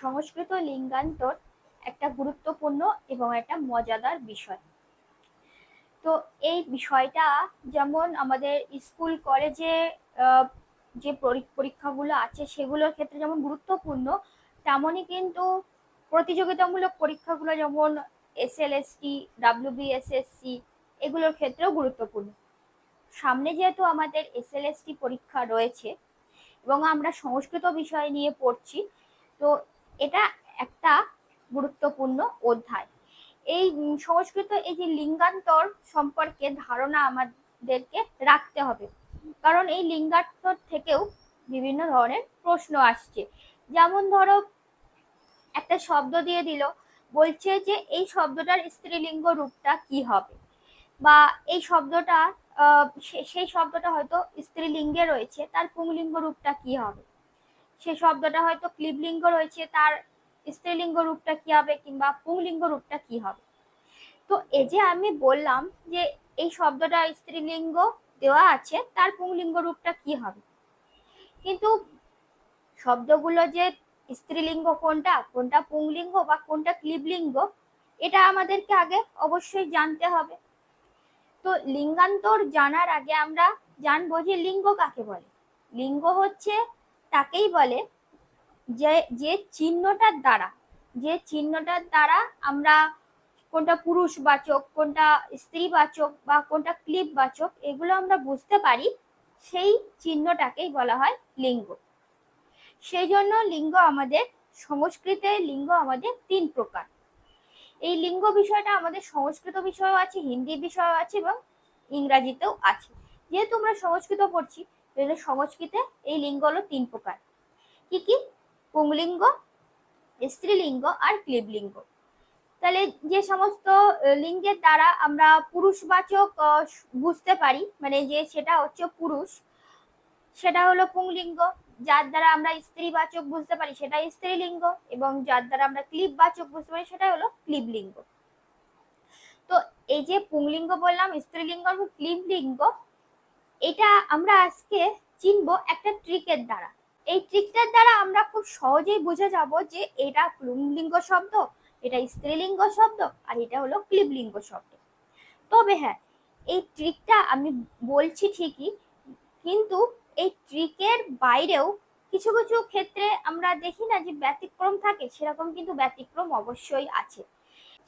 সংস্কৃত লিঙ্গান্তর একটা গুরুত্বপূর্ণ এবং একটা মজাদার বিষয়। তো এই বিষয়টা যেমন আমাদের স্কুল, কলেজে যে পরী- পরীক্ষাগুলো আছে সেগুলোর ক্ষেত্রে যেমন গুরুত্বপূর্ণ, তেমনই কিন্তু প্রতিযোগিতামূলক পরীক্ষাগুলো যেমন S L S SLST WBSSC এগুলোর ক্ষেত্রেও গুরুত্বপূর্ণ। সামনে যেহেতু আমাদের এসএলএসটি পরীক্ষা রয়েছে এবং আমরা সংস্কৃত বিষয় নিয়ে পড়ছি, তো এটা একটা গুরুত্বপূর্ণ অধ্যায়। এই সংস্কৃত এই যে লিঙ্গান্তর সম্পর্কে ধারণা আমাদেরকে রাখতে হবে। কারণ এই লিঙ্গান্তর থেকেও বিভিন্ন ধরনের প্রশ্ন আসছে। যেমন ধরো, একটা শব্দ দিয়ে দিল, বলছে যে এই শব্দটার স্ত্রীলিঙ্গ রূপটা কি হবে? বা এই শব্দটা সেই শব্দটা হয়তো স্ত্রীলিঙ্গে রয়েছে, তার পুংলিঙ্গ রূপটা কি হবে? সে শব্দটা হয়তো ক্লিবলিঙ্গ রয়েছে, তার স্ত্রীলিঙ্গ রূপটা কি হবে কিংবা পুংলিঙ্গ রূপটা কি হবে? তো এই যে আমি বললাম যে এই শব্দটা স্ত্রীলিঙ্গ দেওয়া আছে, তার পুংলিঙ্গ রূপটা কি হবে? কিন্তু শব্দগুলো যে স্ত্রীলিঙ্গ কোনটা কোনটা পুংলিঙ্গ বা কোনটা ক্লিবলিঙ্গ, এটা আমাদেরকে আগে অবশ্যই জানতে হবে। তো লিঙ্গান্তর জানার আগে আমরা জানব যে লিঙ্গ কাকে বলে? লিঙ্গ হচ্ছে তাকেই বলে যে যে চিহ্নটার দ্বারা, যে চিহ্নটার দ্বারা আমরা কোনটা পুরুষবাচক কোনটা স্ত্রীবাচক বা কোনটা ক্লিপবাচক এগুলো আমরা বুঝতে পারি, সেই চিহ্নটাকেই বলা হয় লিঙ্গ। সেই জন্য লিঙ্গ আমাদের, সংস্কৃতে লিঙ্গ আমাদের তিন প্রকার। এই লিঙ্গ বিষয়টা আমাদের সংস্কৃত বিষয়ও আছে, হিন্দি বিষয়ও আছে এবং ইংরাজিতেও আছে। যেহেতু আমরা সংস্কৃত পড়ছি সেজন্য সংস্কৃতে এই লিঙ্গ হলো তিন প্রকার। কি কি? পুংলিঙ্গ, স্ত্রীলিঙ্গ আর ক্লিবলিঙ্গ। তাহলে যে সমস্ত লিঙ্গের দ্বারা আমরা পুরুষবাচক বুঝতে পারি মানে যে সেটা হচ্ছে পুরুষ, সেটা হলো পুংলিঙ্গ, যার দ্বারা আমরা স্ত্রীবাচক বুঝতে পারি সেটা স্ত্রীলিঙ্গ, এবং যার দ্বারা আমরা ক্লিববাচক বুঝতে পারি সেটা হলো ক্লিবলিঙ্গ। তো এই যে পুংলিঙ্গ বললাম, স্ত্রীলিঙ্গ ক্লিবলিঙ্গ এটা আমরা আজকে চিনবো একটা ট্রিকের দ্বারা। এই ট্রিকটার দ্বারা আমরা খুব সহজেই বুঝে যাব যে এটা পুংলিঙ্গ শব্দ, এটা স্ত্রীলিঙ্গ শব্দ, আর এটা হলো ক্লিবলিঙ্গ শব্দ। তবে হ্যাঁ এই ট্রিকটা আমি বলছি ঠিকই, কিন্তু এই ট্রিকের বাইরেও কিছু কিছু ক্ষেত্রে আমরা দেখি না যে ব্যতিক্রম থাকে, সেরকম কিন্তু ব্যতিক্রম অবশ্যই আছে।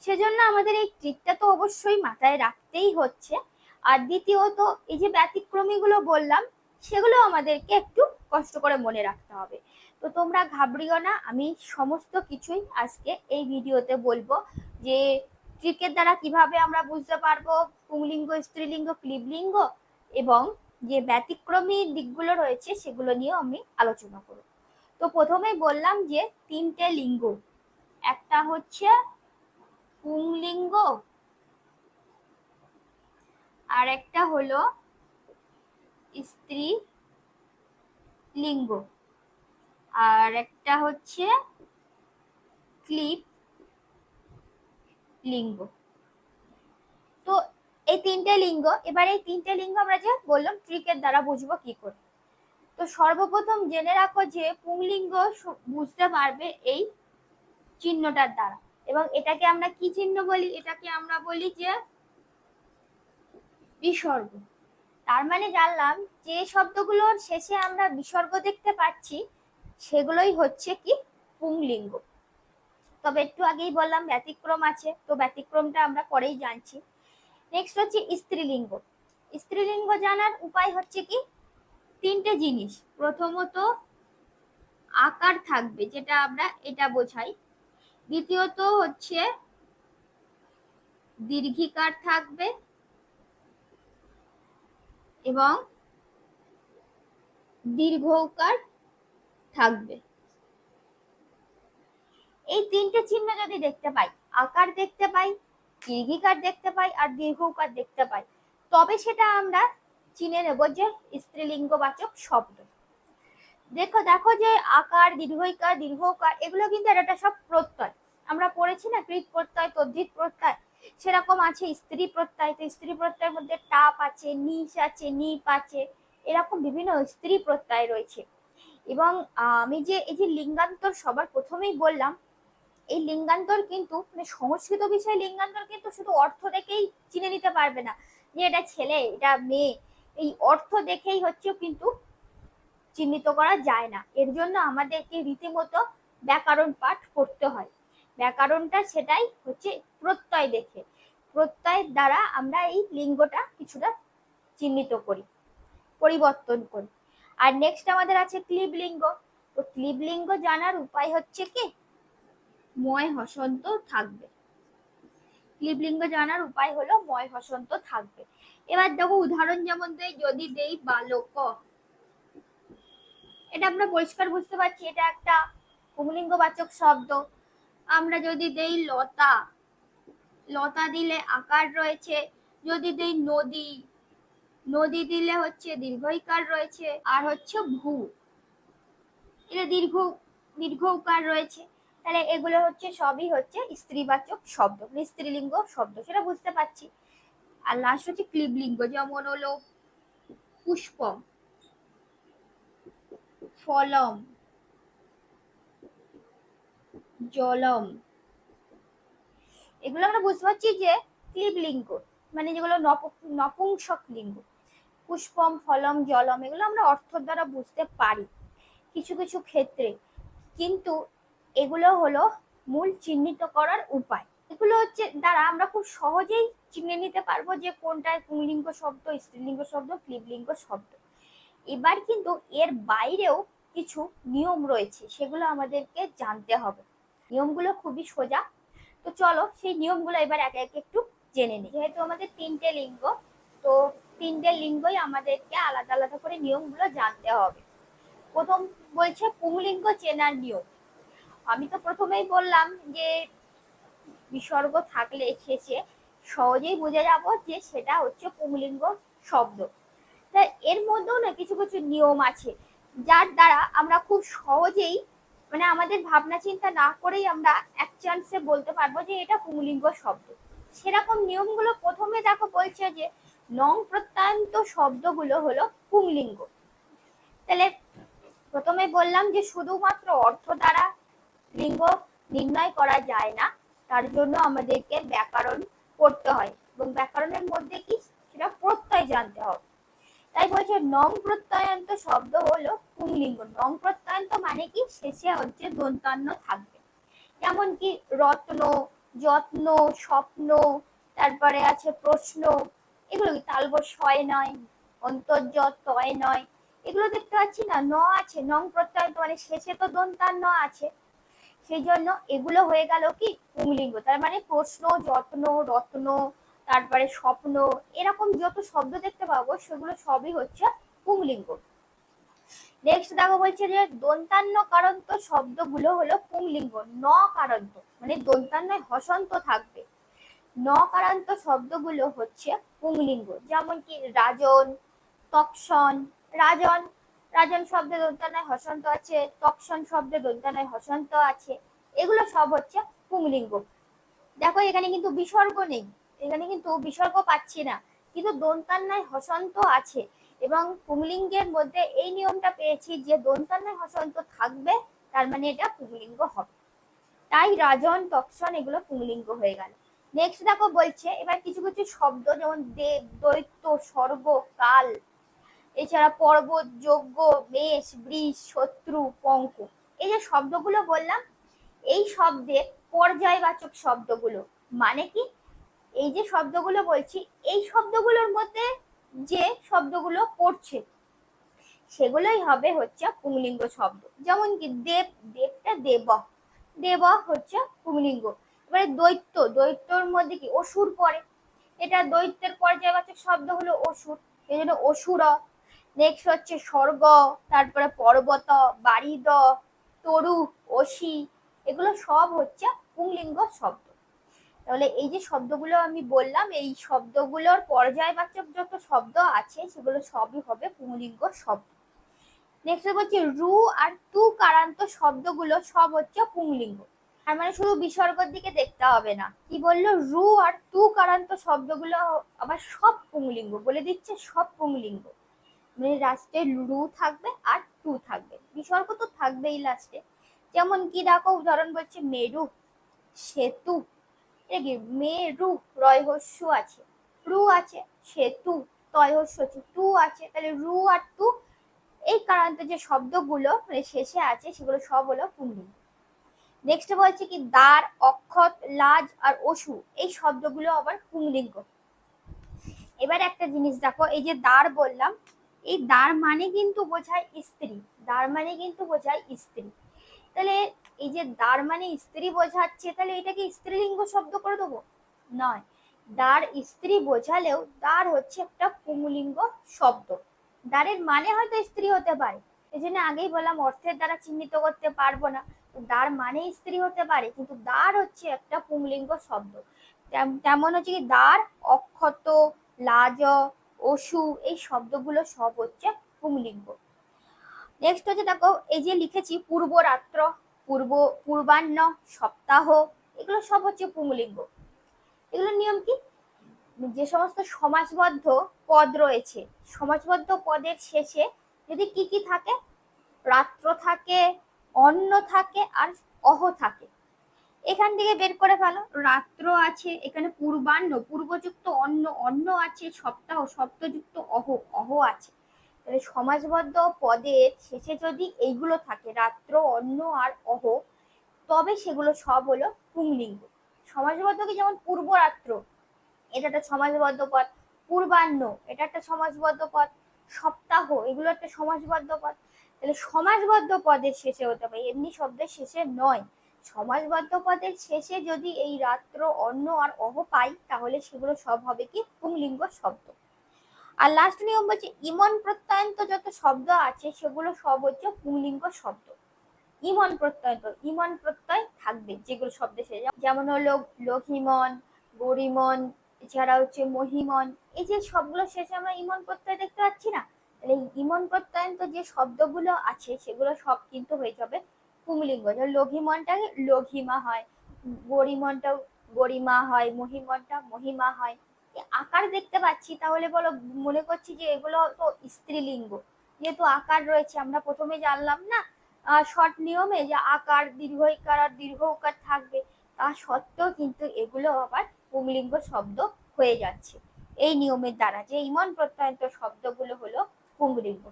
সেজন্য আমাদের এই ট্রিকটা তো অবশ্যই মাথায় রাখতেই হচ্ছে। আর দ্বিতীয়ত এই যে ব্যতিক্রমীগুলো বললাম সেগুলো আমাদেরকে একটু কষ্ট করে মনে রাখতে হবে। তো তোমরা ঘাবড়িও না, আমি সমস্ত কিছুই আজকে এই ভিডিওতে বলব যে ট্রিকের দ্বারা কীভাবে আমরা বুঝতে পারব পুংলিঙ্গ, স্ত্রীলিঙ্গ, ক্লিবলিঙ্গ এবং যে ব্যতিক্রমী দিকগুলো রয়েছে সেগুলো নিয়েও আমি আলোচনা করব। তো প্রথমেই বললাম যে তিনটে লিঙ্গ, একটা হচ্ছে পুংলিঙ্গ আর একটা হলো স্ত্রী লিঙ্গ। আর একটা হচ্ছে ক্লিপ লিঙ্গ। তো এই তিনটে লিঙ্গ, এবার এই তিনটে লিঙ্গ আমরা যে বললাম ট্রিকের দ্বারা বুঝব কি করে? তো সর্বপ্রথম জেনে রাখো যে পুংলিঙ্গ বুঝতে পারবে এই চিহ্নটার দ্বারা। এবং এটাকে আমরা কি চিহ্ন বলি? এটাকে আমরা বলি যে বিসর্গ। তার মানে জানলাম যে শব্দগুলোর শেষে আমরা বিসর্গ দেখতে পাচ্ছি, সেগুলোই হচ্ছে কি পুংলিঙ্গ। তবে একটু আগেই বললাম, ব্যতিক্রম আছে, তো ব্যতিক্রমটা আমরা পরেই জানছি। নেক্সট হচ্ছে স্ত্রীলিঙ্গ। স্ত্রীলিঙ্গ জানার উপায় হচ্ছে কি? তিনটে জিনিস। প্রথমত, আকার থাকবে, যেটা আমরা এটা বোঝাই। দ্বিতীয়ত হচ্ছে, দীর্ঘিকার থাকবে এবং দীর্ঘকার থাকবে। এই তিনটে চিহ্ন যদি দেখতে পাই, আকার দেখতে পাই, দীর্ঘিকার দেখতে পাই আর দীর্ঘকার দেখতে পাই, তবে সেটা আমরা চিনে নেব যে স্ত্রীলিঙ্গবাচক শব্দ। দেখো দেখো যে আকার দীর্ঘইকার দীর্ঘকার, এগুলো কিন্তু এটা সব প্রত্যয়। আমরা পড়েছি না কৃত প্রত্যয়, তদ্ধিত প্রত্যয় সেরকম আছে, স্ত্রী প্রত্যয়, তো স্ত্রী প্রত্যয়ের মধ্যে টাপ আছে, নিশ আছে, নিপ আছে, এরকম বিভিন্ন স্ত্রী প্রত্যয় রয়েছে। এবং আমি যে, এই যে লিঙ্গান্তর সবার প্রথমেই বললাম, এই লিঙ্গান্তর কিন্তু মানে সংস্কৃত বিষয়ে লিঙ্গান্তর কিন্তু শুধু অর্থ দেখেই চিনে নিতে পারবে না। যে এটা ছেলে, এটা মেয়ে, এই অর্থ দেখেই হচ্ছে কিন্তু চিহ্নিত করা যায় না। এর জন্য আমাদেরকে রীতিমতো ব্যাকরণ পাঠ করতে হয়। ব্যাকরণটা সেটাই হচ্ছে প্রত্যয় দেখে। প্রত্যয়ের দ্বারা আমরা এই লিঙ্গটা কিছুটা চিহ্নিত করি, পরিবর্তন করি। আর নেক্সট আমাদের আছে ক্লিবলিঙ্গ। তো ক্লিবলিঙ্গ জানার উপায় হচ্ছে কি? ময় হসন্ত থাকবে। ক্লিবলিঙ্গ জানার উপায় হলো ময় হসন্ত থাকবে। এবার দেখো উদাহরণ যেমন দেই, যদি দেই বালক। এটা আমরা পরিষ্কার বুঝতে পারছি, এটা একটা পুংলিঙ্গবাচক শব্দ। আমরা যদি দেই লতা লতা দিলে আকার রয়েছে, যদি দেই নদী নদী দিলে হচ্ছে দীর্ঘইকার রয়েছে, আর হচ্ছে ভূ, এটা দীর্ঘ দীর্ঘকার রয়েছে, তাহলে এগুলো হচ্ছে সবই হচ্ছে স্ত্রীবাচক শব্দ মানে স্ত্রীলিঙ্গ শব্দ, সেটা বুঝতে পারছি। আর লাস্ট হচ্ছে ক্লিবলিঙ্গ, যেমন হলো পুষ্পম, ফলম জলম। এগুলো আমরা বুঝতে পারছি যে ক্লিবলিঙ্গ মানে যেগুলো নপুংসক লিঙ্গ। পুষ্পম, ফলম, জলম, এগুলো আমরা অর্থ দ্বারা বুঝতে পারি কিছু কিছু ক্ষেত্রে। কিন্তু এগুলো হলো মূল চিহ্নিত করার উপায়। এগুলো হচ্ছে দ্বারা আমরা খুব সহজেই চিনে নিতে পারব যে কোনটায় পুংলিঙ্গ শব্দ, স্ত্রীলিঙ্গ শব্দ ক্লিবলিঙ্গ শব্দ। এবার কিন্তু এর বাইরেও কিছু নিয়ম রয়েছে, সেগুলো আমাদেরকে জানতে হবে। নিয়মগুলো খুবই সোজা। তো চলো সেই নিয়মগুলো এবার একে একে একটু জেনে নিই। যেহেতু আমাদের তিনটে লিঙ্গ, তো তিনটে লিঙ্গই আমাদেরকে আলাদা আলাদা করে নিয়মগুলো জানতে হবে। প্রথম বলছে পুংলিঙ্গ চেনার নিয়ম। আমি তো প্রথমেই বললাম যে বিসর্গ থাকলে শেষে সহজেই বুঝে যাব যে সেটা হচ্ছে পুংলিঙ্গ শব্দ। তা এর মধ্যেও না কিছু কিছু নিয়ম আছে, যার দ্বারা আমরা খুব সহজেই মানে আমাদের ভাবনা চিন্তা না করেই আমরা এক চান্সে বলতে পারব যে এটা পুংলিঙ্গ শব্দ। সেরকম নিয়মগুলো প্রথমে দেখো বলছে যে নং প্রত্যয়ন্ত শব্দগুলো হলো পুংলিঙ্গ। তাহলে প্রথমে বললাম যে শুধুমাত্র অর্থ দ্বারা লিঙ্গ নির্ণয় করা যায় না, তার জন্য আমাদেরকে ব্যাকরণ করতে হয়। এবং ব্যাকরণের মধ্যে কি? সেটা প্রত্যয় জানতে হবে। তাই বলছে নং প্রত্যয়ান্ত শব্দ হলো পুংলিঙ্গ। নং প্রত্যয়ান্ত মানে কি? শেষে হচ্ছে দন্তান্ন থাকবে। যেমন কি রত্ন, যত্ন, স্বপ্ন, তারপরে আছে প্রশ্ন। এগুলো কি? তালব ছয় নয়, অন্তর্যত তয় নয়। এগুলো দেখতে পাচ্ছি না? ন আছে। নং প্রত্যয়ন্ত মানে শেষে তো দন্তান্ন আছে। সেই জন্য এগুলো হয়ে গেল কি? পুংলিঙ্গ। তার মানে প্রশ্ন, যত্ন, রত্ন তারপরে স্বপ্ন, এরকম যত শব্দ দেখতে পাবো, সেগুলো সবই হচ্ছে পুংলিঙ্গ। নেক্সট দেখো বলছে যে, দন্তান্ন কারন্ত শব্দগুলো হলো পুংলিঙ্গ, ন কারন্ত মানে দন্তান্নয় হসন্ত থাকবে। ন কারান্ত শব্দগুলো হচ্ছে পুংলিঙ্গ, যেমন কি রাজন তকশন রাজন রাজন শব্দে দন্তানায় হসন্ত আছে তকশন শব্দে দন্তানায় হসন্ত আছে, এগুলো সব হচ্ছে পুংলিঙ্গ। দেখো এখানে কিন্তু বিসর্গ নেই। এখানে কিন্তু বিসর্গ পাচ্ছি না। কিন্তু দন্তান্নায় হসন্ত আছে এবং পুংলিঙ্গের মধ্যে এই নিয়মটা পেয়েছি যে দন্তান্নায় হসন্ত থাকবে, তার মানে এটা পুংলিঙ্গ হবে। তাই রাজন তকশন এগুলো পুংলিঙ্গ হয়ে গেল। নেক্সট দেখো বলছে, এবার কিছু কিছু শব্দ যেমন দেব, দৈত্য, স্বর্গ, কাল, এছাড়া পর্বত, যজ্ঞ, মেষ, বৃষ, শত্রু, পঙ্ক। এই যে শব্দগুলো বললাম, এই শব্দের পর্যায়বাচক শব্দগুলো মানে কি? এই যে শব্দগুলো বলছি, এই শব্দগুলোর মধ্যে যে শব্দগুলো পড়ছে, সেগুলোই হবে হচ্ছে পুংলিঙ্গ শব্দ। যেমন কি দেব, দেবটা দেব দেব হচ্ছে পুংলিঙ্গ। এবারে দৈত্য, দৈত্যর মধ্যে কি অসুর পড়ে? এটা দৈত্যের পর্যায়বাচক শব্দ হলো অসুর। এই জন্য অসুর নেক্সট হচ্ছে স্বর্গ, তারপরে পর্বত বাড়িদ তরু, অসি, এগুলো সব হচ্ছে পুংলিঙ্গ শব্দ। তাহলে এই যে শব্দগুলো আমি বললাম, এই শব্দগুলোর পর্যায়বাচক যত শব্দ আছে, সেগুলো সবই হবে পুংলিঙ্গ শব্দ। নেক্সট হচ্ছে রু আর তু কারান্ত শব্দগুলো সব হচ্ছে পুংলিঙ্গ। আর মানে শুধু বিসর্গর দিকে দেখতে হবে না। কি বলল? রু আর তু কারান্ত শব্দগুলো আবার সব পুংলিঙ্গ, বলে দিচ্ছে সব পুংলিঙ্গ। মানে লাস্টে রু থাকবে আর টু থাকবে। বিসর্গ তো থাকবেই লাস্টে যেমন কি দেখো, উদাহরণ বলছে মেরু, সেতু। কি মেরু রয়হস্য আছে। রু আছে সেতু তয়হস্য আছে টু আছে। তাহলে রু আর টু এই কারণে যে শব্দগুলো মানে শেষে আছে, সেগুলো সব হলো পুংলিঙ্গ নেক্সট বলছে কি, দ্বার, অক্ষত, লাজ আর অসু এই শব্দগুলো আবার পুংলিঙ্গ এবার একটা জিনিস দেখো, এই যে দ্বার বললাম, এই দ্বার মানে কিন্তু বোঝায় স্ত্রী, দ্বার মানে কিন্তু বোঝায় স্ত্রী। তাহলে এই যে দ্বার মানে স্ত্রী বোঝাচ্ছে, তাহলে এটাকে স্ত্রীলিঙ্গ শব্দ করে দেবো? নয়। দ্বার স্ত্রী বোঝালেও দ্বার হচ্ছে একটা পুংলিঙ্গ শব্দ। দ্বারের মানে হয়তো স্ত্রী হতে পারে। এই জন্য আগেই বললাম, অর্থের দ্বারা চিহ্নিত করতে পারব না। দ্বার মানে স্ত্রী হতে পারে, কিন্তু দ্বার হচ্ছে একটা পুংলিঙ্গ শব্দ। তেমন হচ্ছে কি, দ্বার, অক্ষত, লাজ, অসু, এই শব্দগুলো সব হচ্ছে পুংলিঙ্গ নেক্সট হচ্ছে দেখো, এই যে লিখেছি পূর্বরাত্র পূর্ব পূর্বাহ্ন, সপ্তাহ, এগুলো সব হচ্ছে পুংলিঙ্গ এগুলোর নিয়ম কি? যে সমস্ত সমাজবদ্ধ পদ রয়েছে, সমাজবদ্ধ পদের শেষে যদি কি কি থাকে? রাত্র থাকে, অন্ন থাকে, আর অহ থাকে। এখান থেকে বের করে ফেলো, রাত্র আছে, এখানে পূর্বাহ্ন, পূর্বযুক্ত অন্ন অন্ন আছে, সপ্তাহ, সপ্তযুক্ত অহ অহ আছে। তাহলে সমাজবদ্ধ পদের শেষে যদি এইগুলো থাকে, রাত্র, অন্ন আর অহ, তবে সেগুলো সব হলো পুংলিঙ্গ। সমাজবদ্ধ কি যেমন পূর্বরাত্র, এটা একটা সমাজবদ্ধ পদ। পূর্বাহ্ন, এটা একটা সমাজবদ্ধ পদ। সপ্তাহ, এগুলো একটা সমাজবদ্ধ পদ। তাহলে সমাজবদ্ধ পদের শেষে হতে পারে এমনি শব্দের শেষে নয়। সমাজবদ্ধ পদের শেষে যদি এই রাত্র, অন্ন আর অহ পাই, তাহলে সেগুলো সব হবে কি? পুংলিঙ্গ শব্দ। আর লাস্ট নিয়ম বলছে, ইমন প্রত্যয়ন্ত যত শব্দ আছে, সেগুলো সব হচ্ছে পুংলিঙ্গ শব্দ। ইমন প্রত্যয়ন্ত, ইমন প্রত্যয় থাকবে, যেগুলো শব্দে শেষে যেমন হলো লঘিমন গরিমন, এছাড়া হচ্ছে মহিমন। এই যে সবগুলো শেষে আমরা ইমন প্রত্যয় দেখতে পাচ্ছি না, তাহলে ইমন প্রত্যয়ন্ত যে শব্দগুলো আছে, সেগুলো সব কিন্তু হয়ে যাবে পুংলিঙ্গ। লঘিমনটা লঘিমা হয়, গরিমনটাও গরিমা হয়, মহিমনটা মহিমা হয়। আকার দেখতে পাচ্ছি, তাহলে বলো, মনে করছি যে এগুলো তো স্ত্রীলিঙ্গ। যেহেতু আকার রয়েছে, আমরা প্রথমে জানলাম না শর্ট নিয়মে যে আকার দীর্ঘ ইকার আর দীর্ঘ উকার থাকবে। তা সত্ত্বেও কিন্তু এগুলো আবার পুংলিঙ্গ শব্দ হয়ে যাচ্ছে। এই নিয়মের দ্বারা যে ইমন প্রত্যয়ন্ত শব্দগুলো হলো পুংলিঙ্গ।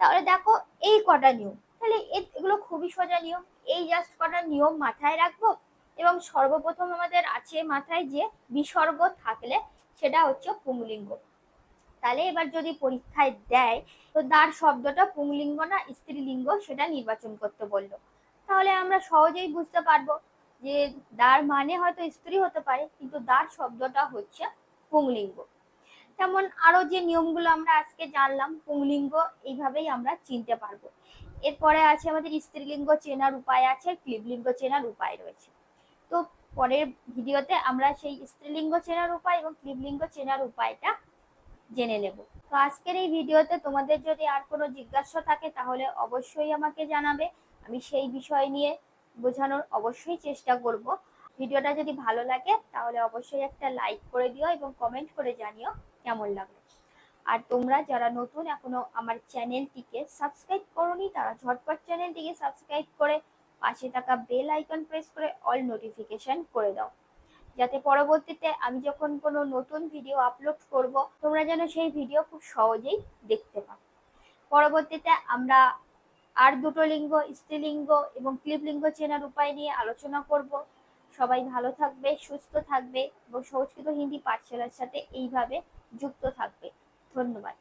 তাহলে দেখো, এই কটা নিয়ম। তাহলে এগুলো খুবই সোজা নিয়ম। এই জাস্ট কটা নিয়ম মাথায় রাখব। এবং সর্বপ্রথম আমাদের আছে মাথায় যে বিসর্গ থাকলে সেটা হচ্ছে পুংলিঙ্গ। তাহলে এবার যদি পরীক্ষায় দেয়, তো দ্বার শব্দটা পুংলিঙ্গ না স্ত্রীলিঙ্গ সেটা নির্বাচন করতে বলল। তাহলে আমরা সহজেই বুঝতে পারব যে দ্বার মানে হয়তো স্ত্রী হতে পারে, কিন্তু দ্বার শব্দটা হচ্ছে পুংলিঙ্গ। তেমন আরও যে নিয়মগুলো আমরা আজকে জানলাম, পুংলিঙ্গ এইভাবেই আমরা চিনতে পারব। এরপরে আছে আমাদের স্ত্রীলিঙ্গ চেনার উপায় আছে, ক্লিবলিঙ্গ চেনার উপায় রয়েছে। তো পরের ভিডিওতে আমরা সেই স্ত্রীলিঙ্গ চেনার উপায় এবং ক্লিবলিঙ্গ চেনার উপায়টা জেনে নেব। তো আজকের এই ভিডিওতে তোমাদের যদি আর কোনো জিজ্ঞাসা থাকে তাহলে অবশ্যই আমাকে জানাবে। আমি সেই বিষয় নিয়ে বোঝানোর অবশ্যই চেষ্টা করব। ভিডিওটা যদি ভালো লাগে তাহলে অবশ্যই একটা লাইক করে দিও এবং কমেন্ট করে জানিও কেমন লাগল। আর তোমরা যারা নতুন এখনও আমার চ্যানেলটিকে সাবস্ক্রাইব করোনি তারা ঝটপট চ্যানেলটিকে সাবস্ক্রাইব করে পাশে থাকা বেল আইকন প্রেস করে অল নোটিফিকেশন করে দাও। যাতে পরবর্তীতে আমি যখন কোনো নতুন ভিডিও আপলোড করব, তোমরা যেন সেই ভিডিও খুব সহজেই দেখতে পাও। পরবর্তীতে আমরা আর দুটো লিঙ্গ, স্ত্রীলিঙ্গ এবং ক্লিবলিঙ্গ চেনার উপায় নিয়ে আলোচনা করব। সবাই ভালো থাকবে, সুস্থ থাকবে এবং সংস্কৃত, হিন্দি, পাঠশালার সাথে এইভাবে যুক্ত থাকবে। ধন্যবাদ।